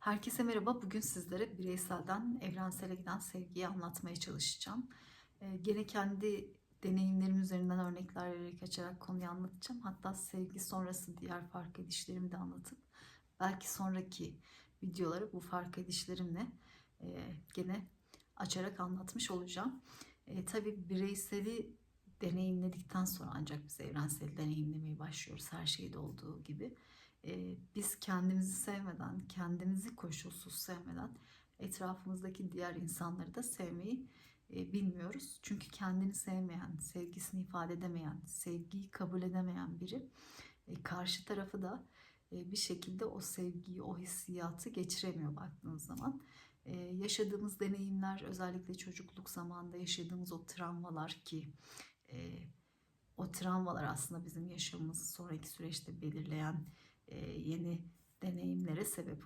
Herkese merhaba. Bugün sizlere bireyselden evrensele giden sevgiyi anlatmaya çalışacağım. Ee, gene kendi deneyimlerim üzerinden örnekler vererek açarak konuyu anlatacağım. Hatta sevgi sonrası diğer fark edişlerimi de anlatıp belki sonraki videoları bu fark edişlerimle e, gene açarak anlatmış olacağım. E, tabii bireyseli deneyimledikten sonra ancak biz evrenseli deneyimlemeye başlıyoruz her şeyde olduğu gibi. E, biz kendimizi sevmeden, kendimizi koşulsuz sevmeden etrafımızdaki diğer insanları da sevmeyi e, bilmiyoruz. Çünkü kendini sevmeyen, sevgisini ifade edemeyen, sevgiyi kabul edemeyen biri e, karşı tarafı da bir şekilde o sevgiyi, o hissiyatı geçiremiyor baktığınız zaman. Yaşadığımız deneyimler, özellikle çocukluk zamanında yaşadığımız o travmalar ki o travmalar aslında bizim yaşamımızı sonraki süreçte belirleyen yeni deneyimlere sebep